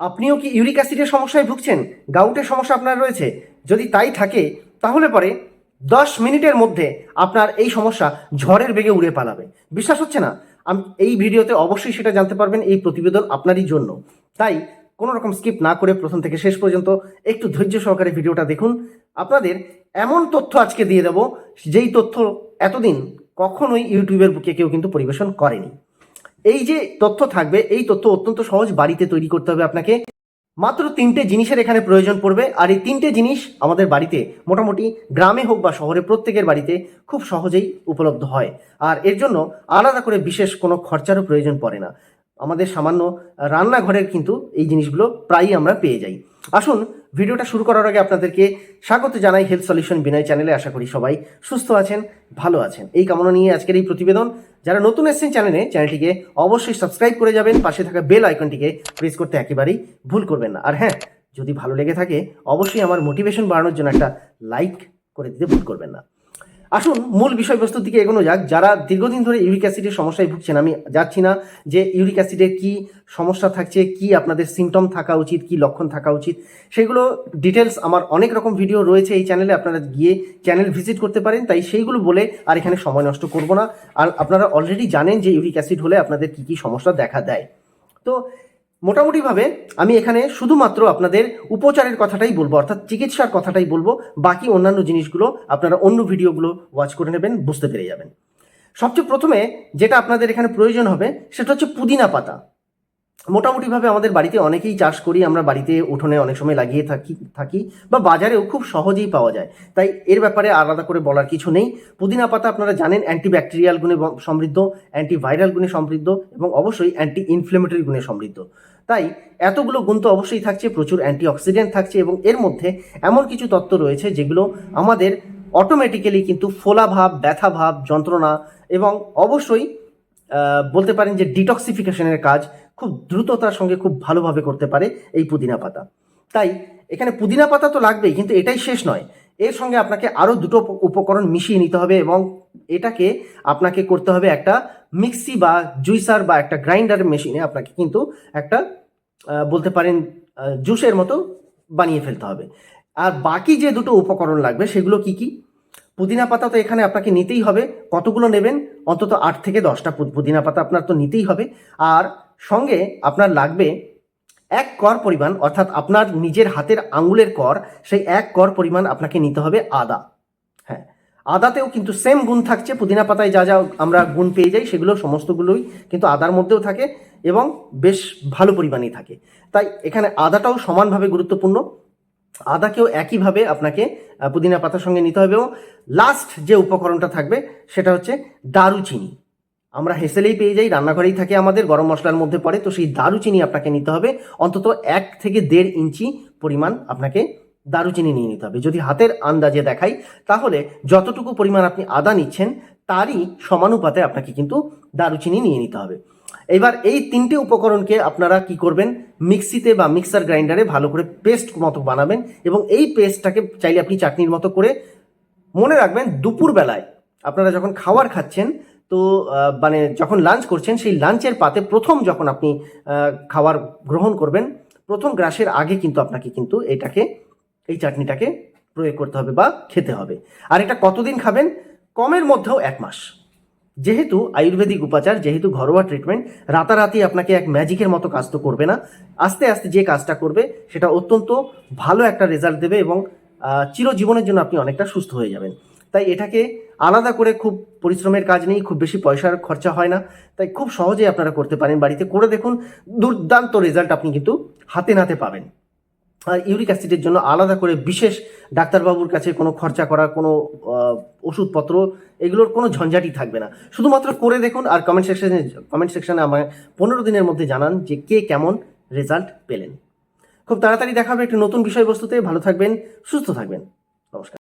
আপনিও কি ইউরিক অ্যাসিডের সমস্যায় ভুগছেন? গাউটের সমস্যা আপনার রয়েছে। যদি তাই থাকে, তাহলে পরে দশ মিনিটের মধ্যে আপনার এই সমস্যা ঝড়ের বেগে উড়ে পালাবে। বিশ্বাস হচ্ছে না? আমি এই ভিডিওতে অবশ্যই সেটা জানতে পারবেন, এই প্রতিবেদন আপনারই জন্য। তাই কোনো রকম স্কিপ না করে প্রথম থেকে শেষ পর্যন্ত একটু ধৈর্য সহকারে ভিডিওটা দেখুন। আপনাদের এমন তথ্য আজকে দিয়ে দেবো, যেই তথ্য এতদিন কখনোই ইউটিউবের বুকে কেউ কিন্তু পরিবেশন করেনি। এই যে তথ্য থাকবে, এই তথ্য অত্যন্ত সহজ বাড়িতে তৈরি করতে হবে আপনাকে। মাত্র তিনটে জিনিসের এখানে প্রয়োজন পড়বে, আর এই তিনটে জিনিস আমাদের বাড়িতে, মোটামুটি গ্রামে হোক বা শহরে, প্রত্যেকের বাড়িতে খুব সহজেই উপলব্ধ হয়। আর এর জন্য আলাদা করে বিশেষ কোনো খরচারও প্রয়োজন পড়ে না। আমাদের সামান্য রান্নাঘরের কিন্তু এই জিনিসগুলো প্রায়ই আমরা পেয়ে যাই। আসুন ভিডিওটা শুরু করার আগে আপনাদেরকে স্বাগত জানাই হেলথ সলিউশন বিনয় চ্যানেলে আশা করি সবাই সুস্থ আছেন, ভালো আছেন। এই কামনা নিয়ে আজকের এই প্রতিবেদন। যারা নতুন এসছেন চ্যানেলে চ্যানেলটিকে অবশ্যই সাবস্ক্রাইব করে যাবেন। পাশে থাকা বেল আইকনটিকে প্রেস করতে একেবারেই ভুল করবেন না। আর হ্যাঁ যদি ভালো লেগে থাকে, অবশ্যই আমার মোটিভেশন বাড়ানোর জন্য একটা লাইক করে দিতে ভুল করবেন না। আসুন, মূল বিষয়বস্তুর দিকে এগোনো যাক। যারা দীর্ঘদিন ধরে ইউরিক অ্যাসিডের সমস্যায় ভুগছেন, আমি যাচ্ছি না যে ইউরিক অ্যাসিডের কি সমস্যা থাকছে, কি আপনাদের সিমটম থাকা উচিত, কি লক্ষণ থাকা উচিত। সেগুলো ডিটেলস আমার অনেক রকম ভিডিও রয়েছে এই চ্যানেলে আপনারা গিয়ে চ্যানেল ভিজিট করতে পারেন। তাই সেইগুলো বলে আর এখানে সময় নষ্ট করব না। আর আপনারা অলরেডি জানেন যে ইউরিক অ্যাসিড হলে আপনাদের কি কি সমস্যা দেখা দেয়। তো মোটামুটিভাবে আমি এখানে শুধুমাত্র আপনাদের উপচারের কথাটাই বলব, অর্থাৎ চিকিৎসার কথাটাই বলব। বাকি অন্যান্য জিনিসগুলো আপনারা অন্য ভিডিওগুলো ওয়াচ করে নেবেন, বুঝতে পেরে যাবেন। সবচেয়ে প্রথমে যেটা আপনাদের এখানে প্রয়োজন হবে, সেটা হচ্ছে পুদিনা পাতা। মোটামুটিভাবে আমাদের বাড়িতে অনেকেই চাষ করি, আমরা বাড়িতে উঠোনে অনেক সময় লাগিয়ে থাকি থাকি বা বাজারেও খুব সহজেই পাওয়া যায়। তাই এর ব্যাপারে আলাদা করে বলার কিছু নেই। পুদিনা পাতা আপনারা জানেন অ্যান্টিব্যাকটেরিয়াল গুণে সমৃদ্ধ অ্যান্টিভাইরাল গুণে সমৃদ্ধ এবং অবশ্যই অ্যান্টি ইনফ্লেমেটরি গুণে সমৃদ্ধ। তাই এতগুলো গুণ তো অবশ্যই থাকছে, প্রচুর অ্যান্টিঅক্সিডেন্ট থাকছে এবং এর মধ্যে এমন কিছু তত্ত্ব রয়েছে যেগুলো আমাদের অটোমেটিক্যালি কিন্তু ফোলা ভাব, ব্যথা ভাব, যন্ত্রণা এবং অবশ্যই বলতে পারেন যে ডিটক্সিফিকেশনের কাজ খুব দ্রুততার সঙ্গে খুব ভালোভাবে করতে পারে এই পুদিনা পাতা। তাই এখানে পুদিনা পাতা তো লাগবেই, কিন্তু এটাই শেষ নয়। এর সঙ্গে আপনাকে আরও দুটো উপকরণ মিশিয়ে নিতে হবে এবং এটাকে আপনাকে করতে হবে একটা মিক্সি বা জুইসার বা একটা গ্রাইন্ডার মেশিনে আপনাকে কিন্তু একটা বলতে পারেন জুসের মতো বানিয়ে ফেলতে হবে। আর বাকি যে দুটো উপকরণ লাগবে সেগুলো কি কি? পুদিনা পাতা তো এখানে আপনাকে নিতেই হবে। কতগুলো নেবেন? অন্তত আট থেকে দশটা পুদিনা পাতা আপনার তো নিতেই হবে। আর সঙ্গে আপনার লাগবে এক কর পরিমাণ, অর্থাৎ আপনার নিজের হাতের আঙুলের কর, সেই এক কর পরিমাণ আপনাকে নিতে হবে আদা। হ্যাঁ আদাতেও কিন্তু সেম গুণ থাকছে, পুদিনা পাতায় যা যা আমরা গুণ পেয়ে যাই সেগুলো সমস্তগুলোই কিন্তু আদার মধ্যেও থাকে এবং বেশ ভালো পরিমাণেই থাকে। তাই এখানে আদাটাও সমানভাবে গুরুত্বপূর্ণ। আদাকেও একইভাবে আপনাকে পুদিনা পাতার সঙ্গে নিতে হবে এবং লাস্ট যে উপকরণটা থাকবে সেটা হচ্ছে দারুচিনি। আমরা হেসেলেই পেয়ে যাই, রান্নাঘরেই থাকে আমাদের, গরম মশলার মধ্যে পড়ে। তো সেই দারুচিনি আপনাকে নিতে হবে। অন্তত এক থেকে দেড় ইঞ্চি পরিমাণ আপনাকে দারুচিনি নিয়ে নিতে হবে। যদি হাতের আন্দাজে দেখাই, তাহলে যতটুকু পরিমাণ আপনি আদা নিচ্ছেন, তারই সমানুপাতে আপনাকে কিন্তু দারুচিনি নিয়ে নিতে হবে। এবার এই তিনটে উপকরণকে আপনারা কি করবেন? মিক্সিতে বা মিক্সার গ্রাইন্ডারে ভালো করে পেস্ট মতো বানাবেন এবং এই পেস্টটাকে চাইলে আপনি চাটনির মতো করে মনে রাখবেন দুপুর বেলায় আপনারা যখন খাবার খাচ্ছেন তো মানে যখন লাঞ্চ করছেন, সেই লাঞ্চের পাতে প্রথম যখন আপনি খাবার গ্রহণ করবেন, প্রথম গ্রাসের আগে কিন্তু আপনাকে কিন্তু এটাকে, এই চাটনিটাকে প্রয়োগ করতে হবে বা খেতে হবে। আর এটা কতদিন খাবেন? কমের মধ্যেও এক মাস। যেহেতু আয়ুর্বেদিক উপাচার, যেহেতু ঘরোয়া ট্রিটমেন্ট রাতারাতি আপনাকে এক ম্যাজিকের মতো কাজ তো করবে না। আস্তে আস্তে যে কাজটা করবে, সেটা অত্যন্ত ভালো একটা রেজাল্ট দেবে এবং চিরজীবনের জন্য আপনি অনেকটা সুস্থ হয়ে যাবেন। তাই এটাকে আলাদা করে খুব পরিশ্রমের কাজ নেই, খুব বেশি পয়সার খরচা হয় না। তাই খুব সহজেই আপনারা করতে পারেন বাড়িতে। করে দেখুন, দুর্দান্ত রেজাল্ট আপনি কিন্তু হাতে নাতে পাবেন। আর ইউরিক অ্যাসিডের জন্য আলাদা করে বিশেষ ডাক্তারবাবুর কাছে কোনো খরচা করা, কোনো ওষুধপত্র, এগুলোর কোনো ঝঞ্ঝাটি থাকবে না। শুধুমাত্র করে দেখুন আর কমেন্ট সেকশনে কমেন্ট সেকশনে আমায় পনেরো দিনের মধ্যে জানান যে কে কেমন রেজাল্ট পেলেন। খুব তাড়াতাড়ি দেখাবে একটি নতুন বিষয়বস্তুতে। ভালো থাকবেন, সুস্থ থাকবেন। নমস্কার।